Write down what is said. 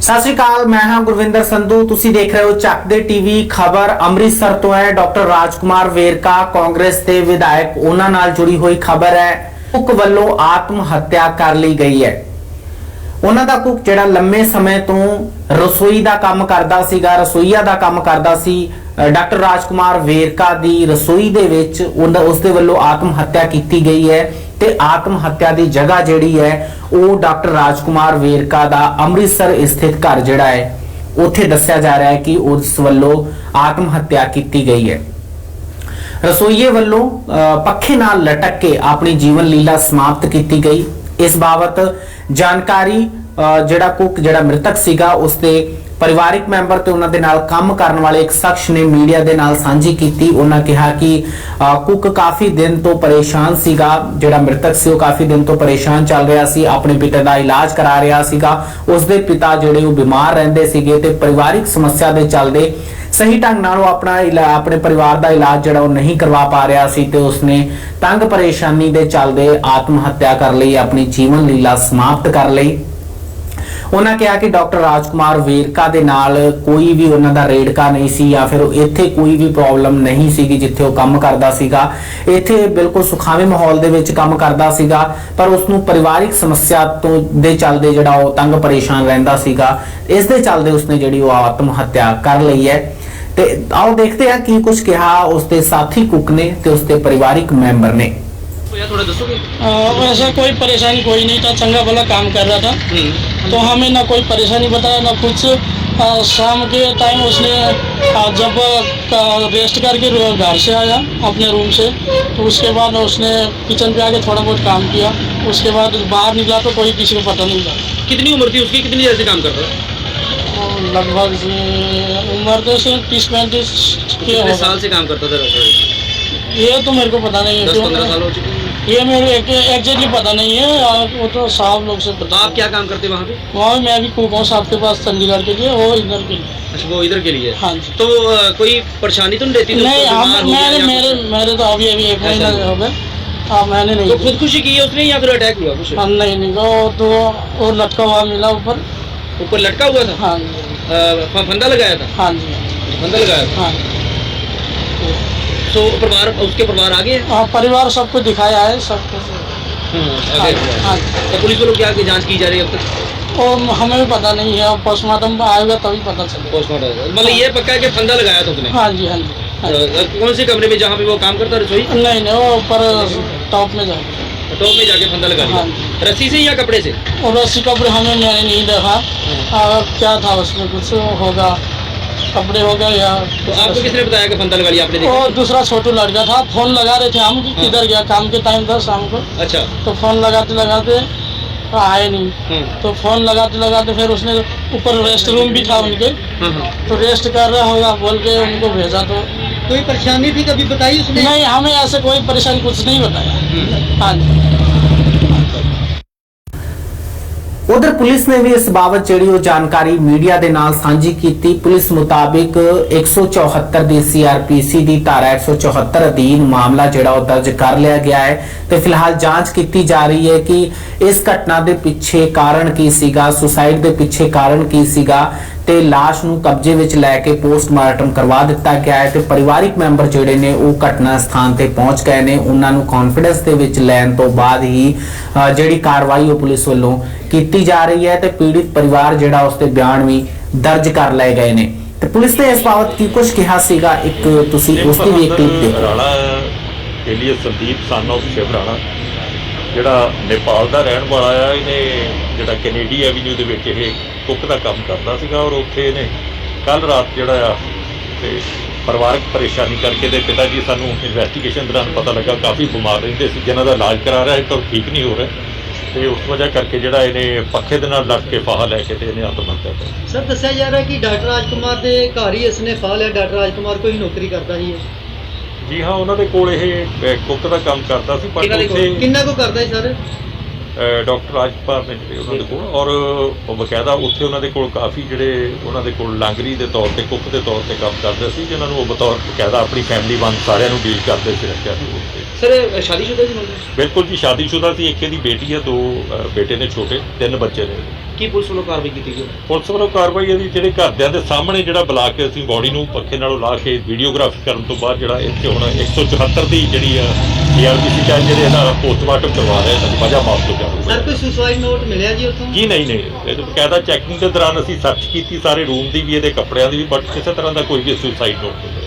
ਸਤਿ ਸ਼੍ਰੀ ਅਕਾਲ, ਮੈਂ ਹਾਂ ਗੁਰਵਿੰਦਰ ਸੰਧੂ। ਤੁਸੀਂ ਦੇਖ ਰਹੇ ਹੋ ਚੱਕ ਦੇ ਟੀਵੀ, ਖਬਰ ਅੰਮ੍ਰਿਤਸਰ ਤੋਂ ਹੈ। ਡਾਕਟਰ ਰਾਜਕੁਮਾਰ ਵੇਰਕਾ, ਕਾਂਗਰਸ ਦੇ ਵਿਧਾਇਕ, ਉਹਨਾਂ ਨਾਲ ਜੁੜੀ ਹੋਈ ਖਬਰ ਹੈ। ਕੁੱਕ ਵੱਲੋਂ ਆਤਮ ਹੱਤਿਆ ਕਰ ਲਈ ਗਈ ਹੈ। ਉਹਨਾਂ ਦਾ ਕੁੱਕ ਜਿਹੜਾ ਲੰਮੇ ਸਮੇਂ ਤੋਂ ਰਸੋਈ ਦਾ ਕੰਮ ਕਰਦਾ ਸੀਗਾ ਰਸੋਈਆ ਦਾ ਕੰਮ ਕਰਦਾ ਸੀ ਅ, ਡਾਕਟਰ ਰਾਜਕੁਮਾਰ ਵੇਰਕਾ ਦੀ ਰਸੋਈ ਦੇ ਵਿੱਚ ਉਹਨਾਂ- ਉਸ ਦੇ ਵੱਲੋਂ ਆਤਮ ਹੱਤਿਆ ਕੀਤੀ ਗਈ ਹੈ ਤੇ ਆਤਮ ਹੱਤਿਆ ਦੀ ਜਗ੍ਹਾ ਜਿਹੜੀ ਹੈ ਉਹ ਡਾਕਟਰ ਰਾਜਕੁਮਾਰ ਵੇਰਕਾ ਦਾ ਅੰਮ੍ਰਿਤਸਰ ਸਥਿਤ ਘਰ ਜਿਹੜਾ ਹੈ ਉੱਥੇ ਦੱਸਿਆ ਜਾ ਰਿਹਾ ਹੈ ਕਿ ਉਸ ਵੱਲੋਂ ਆਤਮ ਹੱਤਿਆ ਕੀਤੀ ਗਈ ਹੈ। ਰਸੋਈਏ ਵੱਲੋਂ ਅ, ਪੱਖੇ ਨਾਲ ਲਟਕ ਕੇ ਆਪਣੀ ਜੀਵਨ ਲੀਲਾ ਸਮਾਪਤ ਕੀਤੀ ਗਈ। ਇਸ ਬਾਬਤ ਜਾਣਕਾਰੀ ਜਿਹੜਾ ਕੁੱਕ ਜਿਹੜਾ ਮ੍ਰਿਤਕ ਸੀਗਾ ਉਸ ਦੇ ਪਰਿਵਾਰਿਕ ਮੈਂਬਰ ਤੇ ਉਹਨਾਂ ਦੇ ਨਾਲ ਕੰਮ ਕਰਨ ਵਾਲੇ ਇੱਕ ਸ਼ਖਸ ਨੇ ਮੀਡੀਆ ਦੇ ਨਾਲ ਸਾਂਝੀ ਕੀਤੀ। ਉਹਨਾਂ ਕਿਹਾ ਕਿ ਅ, ਕੁੱਕ ਕਾਫੀ ਦਿਨ ਤੋਂ ਪਰੇਸ਼ਾਨ ਸੀਗਾ। ਜਿਹੜਾ ਮ੍ਰਿਤਕ ਸੀ ਉਹ ਕਾਫੀ ਦਿਨ ਤੋਂ ਪਰੇਸ਼ਾਨ ਚੱਲ ਰਿਹਾ ਸੀ। ਆਪਣੇ ਪਿਤਾ ਦਾ ਇਲਾਜ ਕਰਾ ਰਿਹਾ ਸੀਗਾ। ਉਸ ਦੇ ਪਿਤਾ ਜਿਹੜੇ ਉਹ ਬਿਮਾਰ ਰਹਿੰਦੇ ਸੀਗੇ ਤੇ ਪਰਿਵਾਰਿਕ ਸਮੱਸਿਆ ਦੇ ਚੱਲਦੇ ਸਹੀ ਢੰਗ ਨਾਲ ਉਹ ਆਪਣਾ ਇਲਾ- ਆਪਣੇ ਪਰਿਵਾਰ ਦਾ ਇਲਾਜ ਜਿਹੜਾ ਉਹ ਨਹੀਂ ਕਰਵਾ ਪਾ ਰਿਹਾ ਸੀ ਤੇ ਉਸਨੇ ਤੰਗ ਪਰੇਸ਼ਾਨੀ ਦੇ ਚੱਲਦੇ ਆਤਮ ਹੱਤਿਆ ਕਰ ਲਈ, ਆਪਣੀ ਜੀਵਨ ਲੀਲਾ ਸਮਾਪਤ ਕਰ ਲਈ। ਉਹਨਾਂ ਕਿਹਾ ਕਿ ਡਾਕਟਰ ਰਾਜਕੁਮਾਰ ਵੇਰਕਾ ਦੇ ਨਾਲ ਕੋਈ ਵੀ ਉਹਨਾਂ ਦਾ ਰੇੜਕਾ ਨਹੀਂ ਸੀ ਜਾਂ ਫਿਰ ਇੱਥੇ ਕੋਈ ਵੀ ਪ੍ਰੋਬਲਮ ਨਹੀਂ ਸੀਗੀ ਜਿੱਥੇ ਉਹ ਕੰਮ ਕਰਦਾ ਸੀਗਾ। ਇੱਥੇ ਬਿਲਕੁਲ ਸੁਖਾਵੇਂ ਮਾਹੌਲ ਦੇ ਵਿੱਚ ਕੰਮ ਕਰਦਾ ਸੀਗਾ, ਪਰ ਉਸ ਨੂੰ ਪਰਿਵਾਰਿਕ ਸਮੱਸਿਆ ਤੋਂ ਦੇ ਚੱਲਦੇ ਜਿਹੜਾ ਉਹ ਤੰਗ ਪਰੇਸ਼ਾਨ ਰਹਿੰਦਾ ਸੀਗਾ। ਇਸ ਦੇ ਚੱਲਦੇ ਉਸਨੇ ਜਿਹੜੀ ਉਹ ਆਤਮ ਹੱਤਿਆ ਕਰ ਲਈ ਹੈ। ਤੇ ਆਓ ਦੇਖਦੇ ਹਾਂ ਕੀ ਕੁਝ ਕਿਹਾ ਉਸ ਦੇ ਸਾਥੀ ਕੁੱਕ ਨੇ ਤੇ ਉਸ ਦੇ ਪਰਿਵਾਰਿਕ ਮੈਂਬਰ ਨੇ भैया थोड़ा दसोगे आ, वैसा कोई परेशानी कोई नहीं था चंगा भला काम कर रहा था तो हमें ना कोई परेशानी बताया ना कुछ आ, शाम के टाइम उसने आ, जब आ, रेस्ट करके रो- घर से आया अपने रूम से तो उसके बाद उसने किचन पे आके थोड़ा बहुत काम किया उसके बाद बाहर निकला तो कोई किसी को पता नहीं लगा कितनी उम्र थी उसकी कितनी देर से काम करता था और लगभग उम्र तो सिर्फ़ तीस पैंतीस के कितने होगा। साल से काम करता था रसोई ये तो मेरे को पता नहीं है दस पंद्रह साल हो चुके हैं। ये मेरे एग्जैक्टली पता नहीं है और वो तो साहब लोग से तो पता आप क्या काम करते वहाँ पे? वहाँ मैं भी कुक हूँ साहब के पास चंडीगढ़ के लिए वो इधर के लिए। अच्छा वो इधर के लिए? हाँ जी। तो अ, कोई परेशानी तो नहीं रहती नहीं उसको हम हो गया मैंने या मेरे कुछ? मेरे तो अभी अभी एक ऐसा महीना नहीं। हो गए हाँ मैंने नहीं तो खुदकुशी की है उसने या फिर अटैक हुआ कुछ? हाँ नहीं नहीं वो तो वो लटका हुआ मिला ऊपर। ऊपर लटका हुआ था? हाँ जी। फंदा लगाया था? हाँ जी। फंदा लगाया था? हाँ। तो परिवार उसके परिवार आगे है? हाँ परिवार सबको दिखाया है सबको हाँ, हाँ। आगे जी, हाँ जी। तो पुलिस वालों क्या की जाँच की जा रही है अब तक? और हमें भी पता नहीं है पोस्टमार्टम आएगा तभी पता चलेगा। पोस्टमार्टम मतलब ये पक्का है कि फंदा लगाया था उसने हाँ जी हाँ जी। हाँ कौन से कमरे में जहाँ पे वो काम करता रसोई नहीं नहीं वो ऊपर टॉप में जाएगा टॉप में जाके फंदा लगा हाँ दिया रस्सी से या कपड़े से और रस्सी कपड़े हमें मैंने नहीं देखा और क्या था उसमें कुछ होगा कपड़े हो गए या तो आपको किसने बताया कि फंदा लगा लिया आपने देखा और दूसरा छोटू लड़का था फोन लगा रहे थे हम कि किधर गया काम के टाइम था शाम को अच्छा तो फोन लगाते लगाते आए नहीं। हाँ तो फ़ोन लगाते लगाते फिर उसने ऊपर रेस्ट रूम भी था उनके। हाँ हाँ तो रेस्ट कर रहा होगा बोल के उनको भेजा तो। कोई परेशानी थी कभी बताई उसने? नहीं हमें ऐसे कोई परेशानी कुछ नहीं बताया। हम्म। हाँ जी। ਉਧਰ ਪੁਲਿਸ ਨੇ ਵੀ ਇਸ ਬਾਬਤ ਜਿਹੜੀ ਉਹ ਜਾਣਕਾਰੀ ਮੀਡੀਆ ਦੇ ਨਾਲ ਸਾਂਝੀ ਕੀਤੀ। ਪੁਲਿਸ ਮੁਤਾਬਿਕ 174 ਦੀ ਸੀਆਰਪੀਸੀ ਦੀ ਧਾਰਾ 174 ਅਧੀਨ ਮਾਮਲਾ ਜਿਹੜਾ ਉਹ ਦਰਜ ਕਰ ਲਿਆ ਗਿਆ ਹੈ ਤੇ ਫਿਲਹਾਲ ਜਾਂਚ ਕੀਤੀ ਜਾ ਰਹੀ ਹੈ ਕਿ ਇਸ ਘਟਨਾ ਦੇ ਪਿੱਛੇ ਕਾਰਨ ਕੀ ਸੀਗਾ, ਸੁਸਾਈਡ ਦੇ ਪਿੱਛੇ ਕਾਰਨ ਕੀ ਸੀਗਾ ਤੇ লাশ ਨੂੰ ਕਬਜ਼ੇ ਵਿੱਚ ਲੈ ਕੇ ਪੋਸਟਮਾਰਟਮ ਕਰਵਾ ਦਿੱਤਾ ਗਿਆ ਹੈ ਤੇ ਪਰਿਵਾਰਿਕ ਮੈਂਬਰ ਜਿਹੜੇ ਨੇ ਉਹ ਘਟਨਾ ਸਥਾਨ ਤੇ ਪਹੁੰਚ ਗਏ ਨੇ। ਉਹਨਾਂ ਨੂੰ ਕੌਨਫੀਡੈਂਸ ਦੇ ਵਿੱਚ ਲੈਣ ਤੋਂ ਬਾਅਦ ਹੀ ਜਿਹੜੀ ਕਾਰਵਾਈ ਉਹ ਪੁਲਿਸ ਵੱਲੋਂ ਕੀਤੀ ਜਾ ਰਹੀ ਹੈ ਤੇ ਪੀੜਿਤ ਪਰਿਵਾਰ ਜਿਹੜਾ ਉਸ ਤੇ ਬਿਆਨ ਵੀ ਦਰਜ ਕਰ ਲਏ ਗਏ ਨੇ। ਤੇ ਪੁਲਿਸ ਨੇ ਇਸ ਬਾਬਤ ਕੀ ਕੁਝ ਕਿਹਾ ਸੀਗਾ? ਇੱਕ ਤੁਸੀਂ ਉਸ ਦੀ ਵੀ ਇੱਕ ਕਲਿੱਪ ਦੇਖੋ। Rana alias Sandeep son of Shiv Rana ਜਿਹੜਾ ਨੇਪਾਲ ਦਾ ਰਹਿਣ ਵਾਲਾ ਆ ਇਹਨੇ ਜਿਹੜਾ ਕੈਨੇਡੀ ਐਵਨਿਊ ਦੇ ਵਿੱਚ ਇਹ ਕੁੱਕ ਦਾ ਕੰਮ ਕਰਦਾ ਸੀਗਾ ਔਰ ਉੱਥੇ ਇਹਨੇ ਕੱਲ ਰਾਤ ਜਿਹੜਾ ਆ ਤੇ ਪਰਿਵਾਰਕ ਪਰੇਸ਼ਾਨੀ ਕਰਕੇ ਦੇ ਪਿਤਾ ਜੀ ਸਾਨੂੰ ਇਨਵੈਸਟੀਗੇਸ਼ਨ ਦੌਰਾਨ ਪਤਾ ਲੱਗਾ ਕਾਫੀ ਬਿਮਾਰ ਰਹਿੰਦੇ ਸੀ ਜਿਨ੍ਹਾਂ ਦਾ ਇਲਾਜ ਕਰਾ ਰਿਹਾ ਪਰ ਠੀਕ ਨਹੀਂ ਹੋ ਰਿਹਾ ਤੇ ਉਸ ਵਜ੍ਹਾ ਕਰਕੇ ਜਿਹੜਾ ਇਹਨੇ ਪੱਖੇ ਦੇ ਨਾਲ ਲੜ ਕੇ ਫਾਹਾ ਲੈ ਕੇ ਤੇ ਇਹਨੇ ਆਤਮ ਹੱਤਿਆ ਕਰ। ਸਰ ਦੱਸਿਆ ਜਾ ਰਿਹਾ ਕਿ ਡਾਕਟਰ ਰਾਜਕੁਮਾਰ ਦੇ ਘਰ ਹੀ ਇਸਨੇ ਫਾ ਲਿਆ ਡਾਕਟਰ ਰਾਜਕੁਮਾਰ ਕੋਈ ਨੌਕਰੀ ਕਰਦਾ ਸੀ ਇਹ। ਜੀ ਹਾਂ ਉਹਨਾਂ ਦੇ ਕੋਲ ਇਹ ਅਹ, ਕੁੱਕ ਦਾ ਕੰਮ ਕਰਦਾ ਸੀ ਪਰ? ਉੱਥੇ ਕਿੰਨਾ ਕੋ ਕਰਦਾ ਸੀ ਸਰ ਡਾਕਟਰ ਰਾਜਪਾਲ ਨੇ ਜਿਹੜੇ ਉਹਨਾਂ ਦੇ ਕੋਲ ਔਰ ਉਹ ਬਕਾਇਦਾ ਉੱਥੇ ਉਹਨਾਂ ਦੇ ਕੋਲ ਕਾਫੀ ਜਿਹੜੇ ਉਹਨਾਂ ਦੇ ਕੋਲ ਲਾਂਗਰੀ ਦੇ ਤੌਰ ਤੇ ਕੁੱਕ ਦੇ ਤੌਰ ਤੇ ਕੰਮ ਕਰਦੇ ਸੀ ਜਿਨ੍ਹਾਂ ਨੂੰ ਉਹ ਬਤੌਰ ਬਕਾਇਦਾ ਆਪਣੀ ਫੈਮਿਲੀ ਵਾਂਗ ਸਾਰਿਆਂ ਨੂੰ ਡੀਲ ਕਰਦੇ ਸੀ ਰੱਖਿਆ ਸੀ ਸਰ ਸ਼ਾਦੀशुदा ਜੀ ਬਿਲਕੁਲ ਜੀ ਸ਼ਾਦੀशुदा ਸੀ ਇੱਕ ਦੀ ਬੇਟੀ ਹੈ ਦੋ ਬੇਟੇ ਨੇ ਛੋਟੇ ਤਿੰਨ ਬੱਚੇ ਨੇ। ਕੀ ਪੁਲਿਸ ਵੱਲੋਂ ਕਾਰਵਾਈ ਕੀਤੀ ਗਈ? ਪੁਲਿਸ ਵੱਲੋਂ ਕਾਰਵਾਈ ਇਹਦੀ ਜਿਹੜੇ ਘਰਦਿਆਂ ਦੇ ਸਾਹਮਣੇ ਜਿਹੜਾ ਬੁਲਾ ਕੇ ਅਸੀਂ ਬੋਡੀ ਨੂੰ ਪੱਖੇ ਨਾਲੋਂ ਲਾ ਕੇ ਵੀਡੀਓਗ੍ਰਾਫੀ ਕਰਨ ਤੋਂ ਬਾਅਦ ਜਿਹੜਾ ਇੱਥੇ ਹੁਣ 174 ਦੀ ਜਿਹੜੀ ਆ ਏਆਰਬੀਸੀ ਚਾਹ ਜਿਹੜੇ ਇਹਦਾ ਪੋਸਟਮਾਰਟਮ ਕਰਵਾ ਰਹੇ ਤਾਂ ਵਜ੍ਹਾ ਮਾਫ ਤੋਂ ਸਰ ਜਾਣਗੇ ਕੋਈ ਸੁਸਾਈਡ ਨੋਟ ਮਿਲਿਆ ਜੀ ਉੱਥੋਂ? ਜੀ ਨਹੀਂ ਨਹੀਂ। ਇਹ ਤਾਂ ਬਕਾਇਦਾ ਚੈਕਿੰਗ ਦੇ ਦੌਰਾਨ ਅਸੀਂ ਸਰਚ ਕੀਤੀ ਸਾਰੇ ਰੂਮ ਦੀ ਵੀ ਇਹਦੇ ਕੱਪੜਿਆਂ ਦੀ ਵੀ ਬਟ ਕਿਸੇ ਤਰ੍ਹਾਂ ਦਾ ਕੋਈ ਵੀ ਸੁਸਾਈਡ ਨੋਟ ਨਹੀਂ।